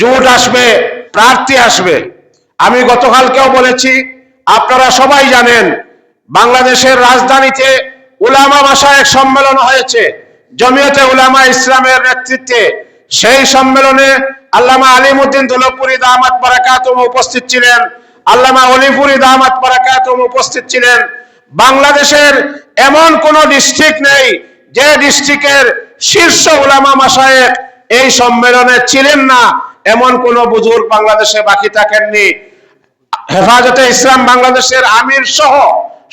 জোট আসবে, প্রার্থী আসবে। আমি গতকালকেও বলেছি, আপনারা সবাই জানেন, বাংলাদেশের রাজধানীতে উলামা মাসায়েক সম্মেলন হয়েছে। জমিয়তে উলামা ইসলামের নেতৃত্বে সেই সম্মেলনে আল্লামা আলিমুদ্দিন দুলপুরি দামাত বারাকাতুম উপস্থিত ছিলেন, আল্লামা অলিপুরি দামাত বারাকাতুম উপস্থিত ছিলেন। বাংলাদেশের এমন কোন ডিস্ট্রিক্ট নেই, যে ডিস্ট্রিক্টের শীর্ষ উলামা মাসায়েক এই সম্মেলনে ছিলেন না। এমন কোন বুজুর্গ বাংলাদেশে বাকি থাকেননি। হেফাজতে ইসলাম বাংলাদেশের আমির সহ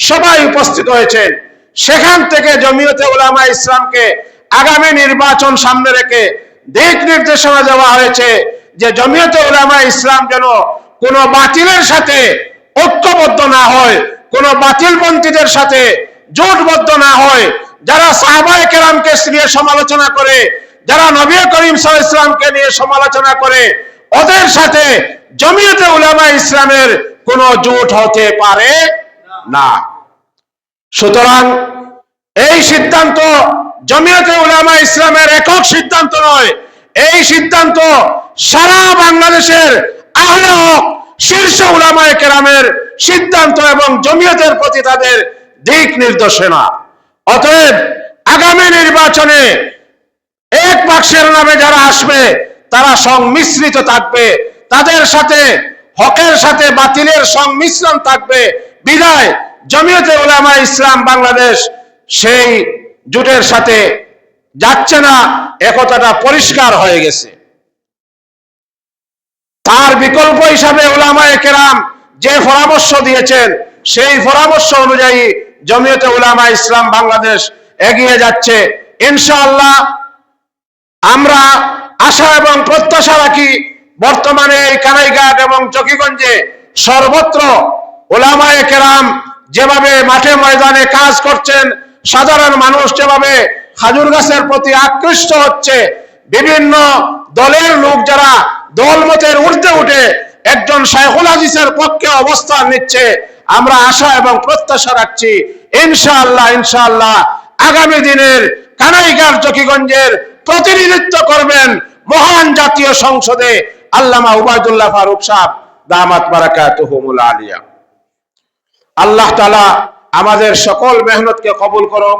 সবাই উপস্থিত হয়েছেন। সেখান থেকে জমিয়তে উলামা ইসলামকে আগামী নির্বাচন সামনে রেখে দিক নির্দেশনা দেওয়া হয়েছে যে জমিয়তে উলামা ইসলাম যেন কোন বাতিলের সাথে ঐক্যবদ্ধ না হয়, কোন বাতিলপন্থীদের সাথে জোটবদ্ধ না হয়। যারা সাহাবায়ে কেরামকে নিয়ে সমালোচনা করে যারা নবী করিম ইসলামকে নিয়ে সমালোচনা করে, ওদের সাথে জমিয়তে উলামা ইসলামের কোন জোট হতে পারে না। সুতরাং এই সিদ্ধান্ত জমিয়তে উলামা ইসলামের একক সিদ্ধান্ত নয়, এই সিদ্ধান্ত সারা বাংলাদেশের আহলে শীর্ষ উলামায়ে কেরামের সিদ্ধান্ত এবং জমিয়তের প্রতি তাদের দিক নির্দেশনা। অতএব আগামী নির্বাচনে নামে যারা আসবে, তারা সংমিশ্রিত থাকবে। তাদের সাথে, হকের সাথে বাতিলের সংমিশ্রণ থাকবে। বিদায়, জমিয়তে উলামা ইসলাম বাংলাদেশ সেই জুটের সাথে যাচ্ছে না, একতাটা পরিষ্কার হয়ে গেছে। তার বিকল্প হিসাবে ওলামায়ে কেরাম যে পরামর্শ দিয়েছেন, সেই পরামর্শ অনুযায়ী জমিয়তে ওলামা ইসলাম বাংলাদেশ এগিয়ে যাচ্ছে। ইনশাআল্লাহ আমরা আশা এবং প্রত্যাশা রাখি বর্তমানে এই কানাইঘাট এবং চকিগঞ্জে সর্বত্র ওলামায়ে কেরাম যেভাবে মাঠে ময়দানে কাজ করছেন, সাধারণ মানুষ যেভাবে খাজুর গাছের প্রতি আকৃষ্ট হচ্ছে, বিভিন্ন দলের লোক যারা দলমতের ঊর্ধ্বে উঠে একজন শাইখুল হাদিসের পক্ষে অবস্থান নিচ্ছে, আমরা আশা এবং প্রত্যাশা রাখছি। ইনশাআল্লাহ ইনশাআল্লাহ আগামী দিনের কানাইঘাট চকিগঞ্জের প্রতিনিধিত্ব করবেন মহান জাতীয় সংসদে আল্লামা উবায়দুল্লাহ ফারুক সাহ দামাত বারাকাতুহুমুল আলিয়া। আল্লাহ তালা আমাদের সকল মেহনতকে কবুল করুক